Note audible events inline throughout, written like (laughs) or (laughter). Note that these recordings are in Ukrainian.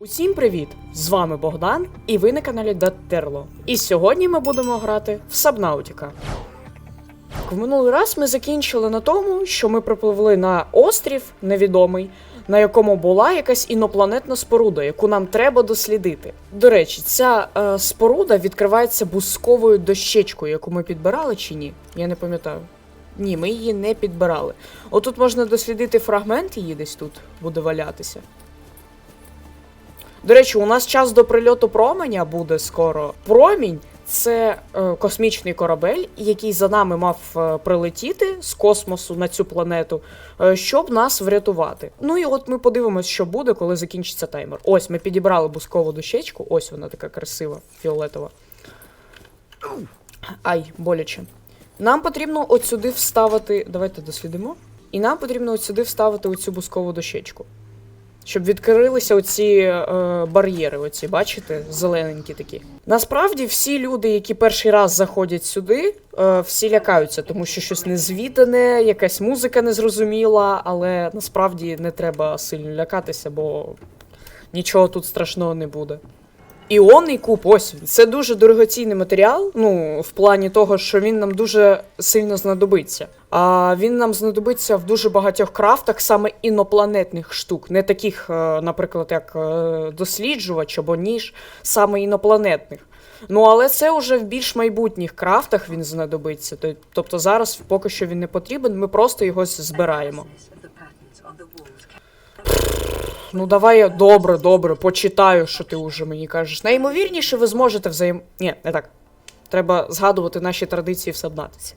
Усім привіт! З вами Богдан, і ви на каналі Даттерло. І сьогодні ми будемо грати в Сабнаутіка. В минулий раз ми закінчили на тому, що ми припливли на острів невідомий, на якому була якась інопланетна споруда, яку нам треба дослідити. До речі, ця е, споруда відкривається бусковою дощечкою, яку ми підбирали чи ні? Я не пам'ятаю. Ні, ми її не підбирали. Отут можна дослідити фрагмент її десь тут буде валятися. До речі, у нас час до прильоту променя буде скоро. Промінь це е, космічний корабель, який за нами мав е, прилетіти з космосу на цю планету, е, щоб нас врятувати. Ну і от ми подивимось, що буде, коли закінчиться таймер. Ось ми підібрали бускову дощечку. Ось вона така красива, фіолетова. Ай, боляче. Нам потрібно от сюди вставити. Давайте дослідимо. І нам потрібно от сюди вставити оцю бускову дощечку. Щоб відкрилися оці е, бар'єри, оці, бачите, зелененькі такі. Насправді, всі люди, які перший раз заходять сюди, е, всі лякаються, тому що щось незвідане, якась музика незрозуміла, але насправді не треба сильно лякатися, бо нічого тут страшного не буде. Іонний куб, ось. Це дуже дорогоцінний матеріал. Ну, в плані того, що він нам дуже сильно знадобиться. А він нам знадобиться в дуже багатьох крафтах саме інопланетних штук, не таких, е, наприклад, як е, досліджувач або ніж, саме інопланетних. Ну, але це вже в більш майбутніх крафтах він знадобиться. Тобто зараз поки що він не потрібен, ми просто його збираємо. Ну давай я добре, добре, почитаю, що ти уже мені кажеш. Найімовірніше, ви зможете взаєм. Ні, не так. Треба згадувати наші традиції в Сабнатиці.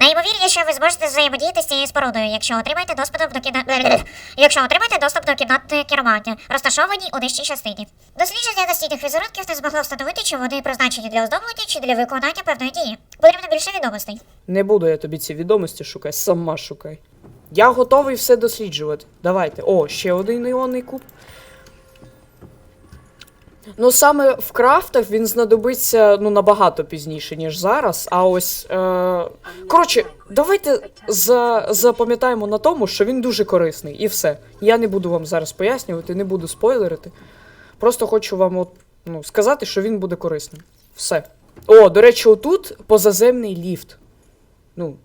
Найімовірніше, ви зможете взаємодіяти з цією спорудою, якщо отримаєте доступ до кімнати. (clears throat) Якщо отримаєте доступ до кімнати керування, розташованій у нижчій частині. Дослідження настійних візерунків не змогло встановити, чи вони призначені для оздоблення чи для виконання певної дії. Потрібно більше відомостей. Не буду я тобі ці відомості шукати, сама шукай. Я готовий все досліджувати. Давайте. О, ще один іонний куб. Ну, саме в крафтах він знадобиться ну, набагато пізніше, ніж зараз. А ось. Е... Коротше, давайте за... запам'ятаємо на тому, що він дуже корисний, і все. Я не буду вам зараз пояснювати, не буду спойлерити. Просто хочу вам от, ну, сказати, що він буде корисним. Все. О, до речі, отут позаземний ліфт. Ну,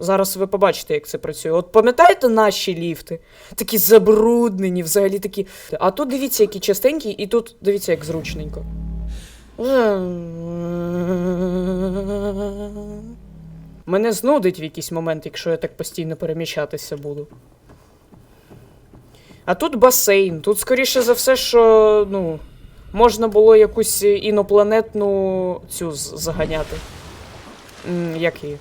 зараз ви побачите, як це працює. От пам'ятаєте наші ліфти? Такі забруднені, взагалі такі. А тут дивіться, які частенькі, і тут дивіться, як зручненько. Мене знудить в якийсь момент, якщо я так постійно переміщатися буду. А тут басейн. Тут, скоріше за все, що, ну, можна було якусь інопланетну цю заганяти. Як її?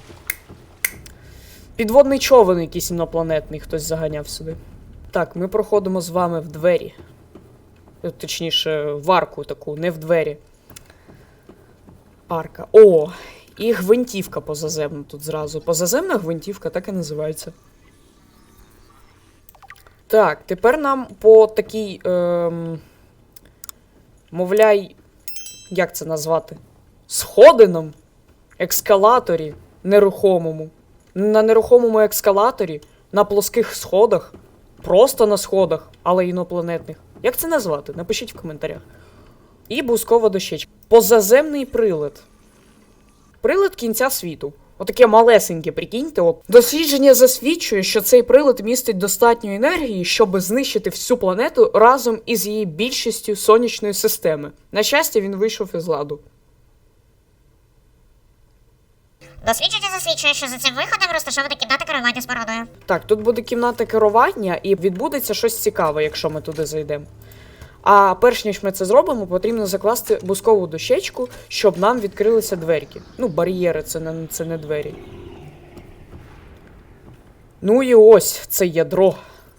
Підводний човен якийсь інопланетний, хтось заганяв сюди. Так, ми проходимо з вами в двері. Е, Точніше, в арку таку, не в двері. Арка. О! І гвинтівка позаземна тут зразу. Позаземна гвинтівка так і називається. Так, тепер нам по такій. Ем, мовляй, як це назвати? Сходинам, ескалаторі нерухомому. На нерухомому ескалаторі, на плоских сходах, просто на сходах, але інопланетних. Як це назвати? Напишіть в коментарях. І бускова дощечка. Позаземний прилад. Прилад кінця світу. Отаке малесеньке, прикиньте. От. Дослідження засвідчує, що цей прилад містить достатньо енергії, щоб знищити всю планету разом із її більшістю сонячної системи. На щастя, він вийшов із ладу. Дослідження засвідчує, що за цим виходом розташована кімната керування спорудою. Так, тут буде кімната керування, і відбудеться щось цікаве, якщо ми туди зайдемо. А перш ніж ми це зробимо, потрібно закласти бускову дощечку, щоб нам відкрилися дверки. Ну, бар'єри це не, це не двері. Ну і ось це ядро.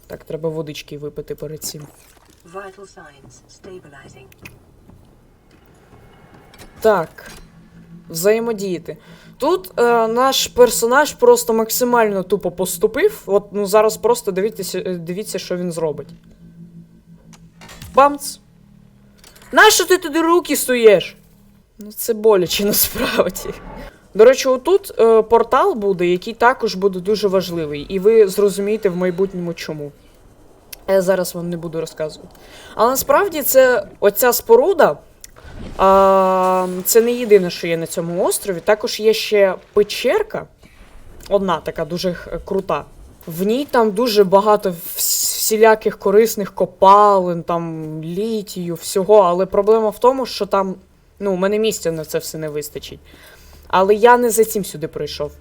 Так, треба водички випити перед цим. Vital signs stabilizing. Так. Взаємодіяти. Тут е, наш персонаж просто максимально тупо поступив. От ну зараз просто дивіться, дивіться, що він зробить. Бамц. Нащо ти туди руки стоїш? Ну, це боляче (laughs) насправді. До речі, отут е, портал буде, який також буде дуже важливий, і ви зрозумієте в майбутньому чому. Я зараз вам не буду розказувати. Але насправді це оця споруда. А, це не єдине, що є на цьому острові. Також є ще печерка. Одна така дуже крута. В ній там дуже багато всіляких корисних копалин, там літію, всього. Але проблема в тому, що там, ну, у мене місця на це все не вистачить. Але я не за цим сюди прийшов.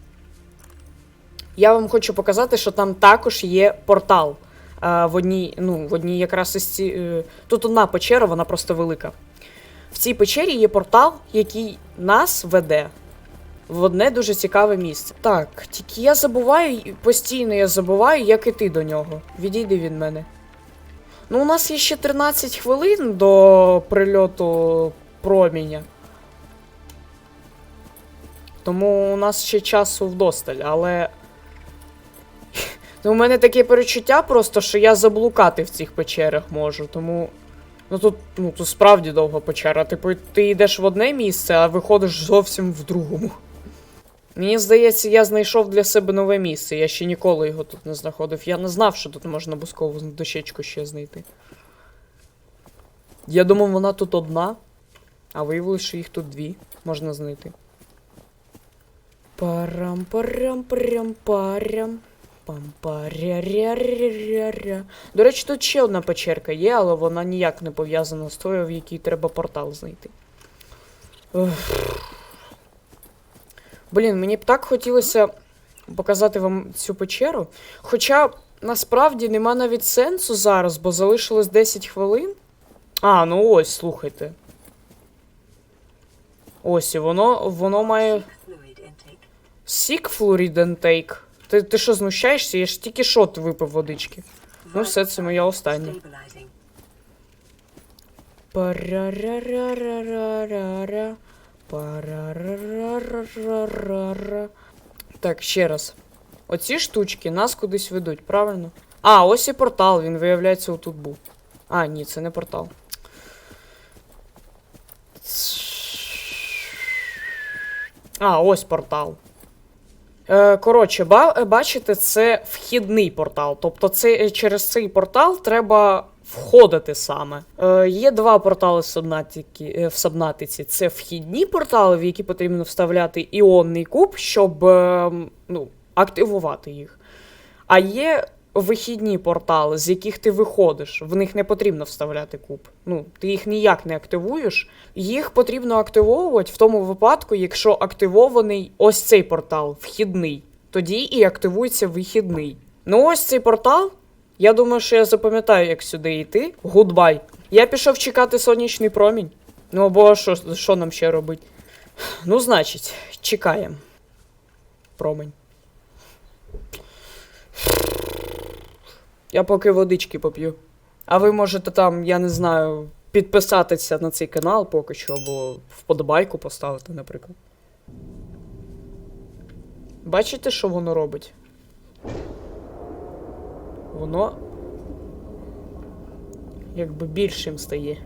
Я вам хочу показати, що там також є портал. А, в одній, ну, в одній якраз із ці. е, Тут одна печера, вона просто велика. В цій печері є портал, який нас веде в одне дуже цікаве місце. Так, тільки я забуваю, постійно я забуваю, як іти до нього. Відійди від мене. Ну, у нас є ще 13 хвилин до прильоту проміння. Тому у нас ще часу вдосталь, але. (laughs) Ну, у мене таке перечуття просто, що я заблукати в цих печерах можу, тому. Ну тут, ну, тут справді довга печера. Типу, ти йдеш в одне місце, а виходиш зовсім в другому. Мені здається, я знайшов для себе нове місце. Я ще ніколи його тут не знаходив. Я не знав, що тут можна бускову дощечку ще знайти. Я думав, вона тут одна, а виявилось, що їх тут дві можна знайти. парам Пам-паря-ря-ря-ря-ря. До речі, тут ще одна печерка є, але вона ніяк не пов'язана з тою, в якій треба портал знайти. Блін, мені б так хотілося показати вам цю печеру. Хоча насправді нема навіть сенсу зараз, бо залишилось 10 хвилин. А, ну ось, слухайте. Ось, і воно, воно має. Сік флорідентейк. Ти, ти що, знущаєшся? Я ж тільки шот випив водички. Ну, все, це моя остання. Stabilizing. Парарарарарара. Парарарарарара. Так, ще раз. Оці штучки нас кудись ведуть, правильно? А, ось і портал, він виявляється отут був. А, ні, це не портал. А, ось портал. Е, коротше, бачите, це вхідний портал. Тобто це, е, через цей портал треба входити саме. Е, є два портали в Сабнатиці. Це вхідні портали, в які потрібно вставляти іонний куб, щоб е, ну, активувати їх. А є вихідні портали, з яких ти виходиш. В них не потрібно вставляти куб. Ну, ти їх ніяк не активуєш. Їх потрібно активовувати в тому випадку, якщо активований ось цей портал, вхідний. Тоді і активується вихідний. Ну, ось цей портал. Я думаю, що я запам'ятаю, як сюди йти. Гудбай. Я пішов чекати сонячний промінь. Ну або що, що нам ще робити? Ну, значить, чекаємо. Промень. Я поки водички поп'ю. А ви можете там, я не знаю, підписатися на цей канал поки що, або вподобайку поставити, наприклад. Бачите, що воно робить? Воно якби більшим стає.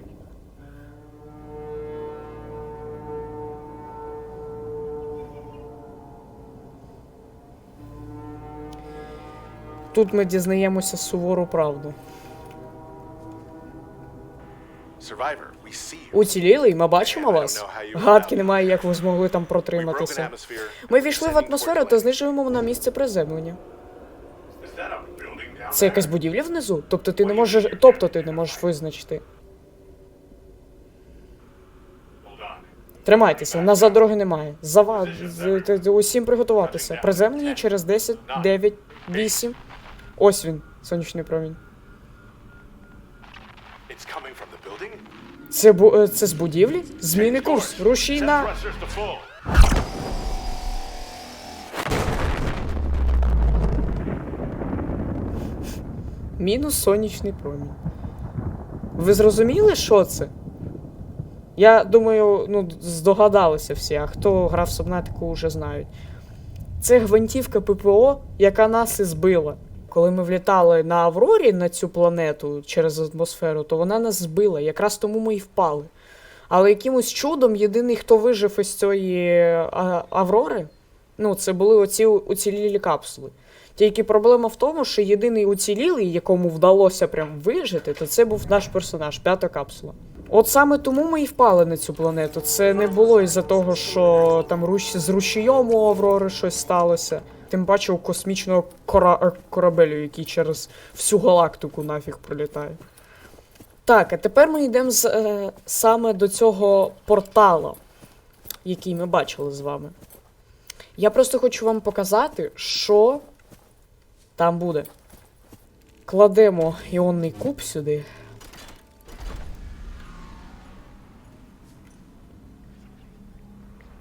Тут ми дізнаємося сувору правду. Уцілілий, ми бачимо вас. Гадки немає, як ви змогли там протриматися. Ми війшли в атмосферу та знижуємо на місце приземлення. Це якась будівля внизу? Тобто ти не можеш. Тобто ти не можеш визначити. Тримайтеся, назад дороги немає. Зава... з- т- т- Усім приготуватися. Приземлення через 10, 9, 8. Ось він, сонячний промінь. Це, бу... е, це з будівлі? Зміни курс. Рушій на. Мінус сонячний промінь. Ви зрозуміли, що це? Я думаю, ну, здогадалися всі, а хто грав в Субнатику, вже знають. Це гвинтівка ППО, яка нас і збила. Коли ми влітали на Аврорі на цю планету через атмосферу, то вона нас збила. Якраз тому ми і впали. Але якимось чудом єдиний, хто вижив із цієї Аврори, ну, це були оці уцілілі капсули. Тільки проблема в тому, що єдиний уцілілий, якому вдалося прям вижити, то це був наш персонаж, п'ята капсула. От саме тому ми і впали на цю планету. Це не було із-за того, що там з ручійом у Аврори щось сталося. Тим паче у космічного кора... е, корабелю, який через всю галактику нафіг пролітає. Так, а тепер ми йдемо з, е, саме до цього портала, який ми бачили з вами. Я просто хочу вам показати, що там буде. Кладемо іонний куб сюди.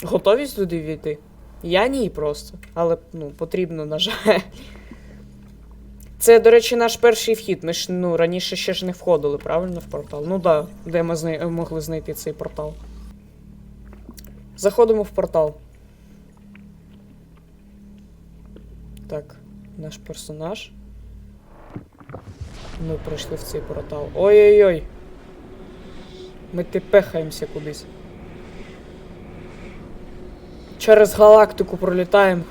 Готові туди війти? Я ні просто. Але ну, потрібно, на жаль. Це, до речі, наш перший вхід. Ми ж ну, раніше ще ж не входили, правильно, в портал? Ну так, да, де ми знай... могли знайти цей портал. Заходимо в портал. Так, наш персонаж. Ми пройшли в цей портал. Ой-ой-ой. Ми тепехаємося кудись. Через галактику пролітаємо.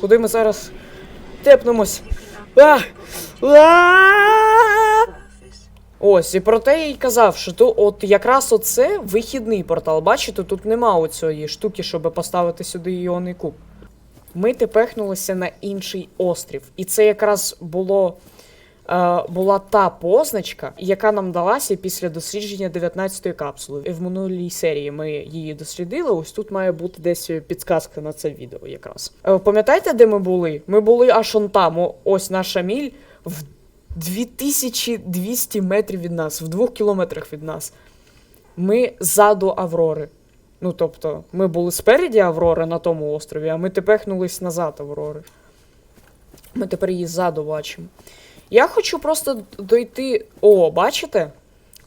Куди ми зараз тепнемось? А! А! Ось, і про те я й казав, що то от якраз оце вихідний портал. Бачите, тут нема оцієї штуки, щоб поставити сюди іонний куб. Ми тепехнулися на інший острів. І це якраз було, була та позначка, яка нам далася після дослідження 19-ї капсули. В минулій серії ми її дослідили. Ось тут має бути десь підказка на це відео якраз. Е, пам'ятаєте, де ми були? Ми були аж он там. Ось наша міль в 2200 метрів від нас, в двох кілометрах від нас. Ми ззаду Аврори. Ну, тобто, ми були спереді Аврори на тому острові, а ми тепехнулись назад Аврори. Ми тепер її ззаду бачимо. Я хочу просто дойти. О, бачите?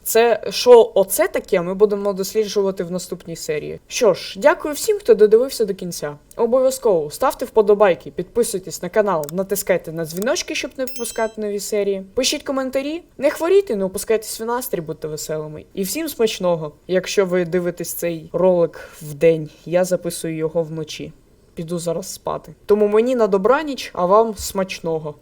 Це що оце таке, ми будемо досліджувати в наступній серії. Що ж, дякую всім, хто додивився до кінця. Обов'язково ставте вподобайки, підписуйтесь на канал, натискайте на дзвіночки, щоб не пропускати нові серії. Пишіть коментарі, не хворійте, не опускайтесь в настрій, будьте веселими. І всім смачного, якщо ви дивитесь цей ролик вдень, я записую його вночі. Піду зараз спати. Тому мені на добраніч, а вам смачного.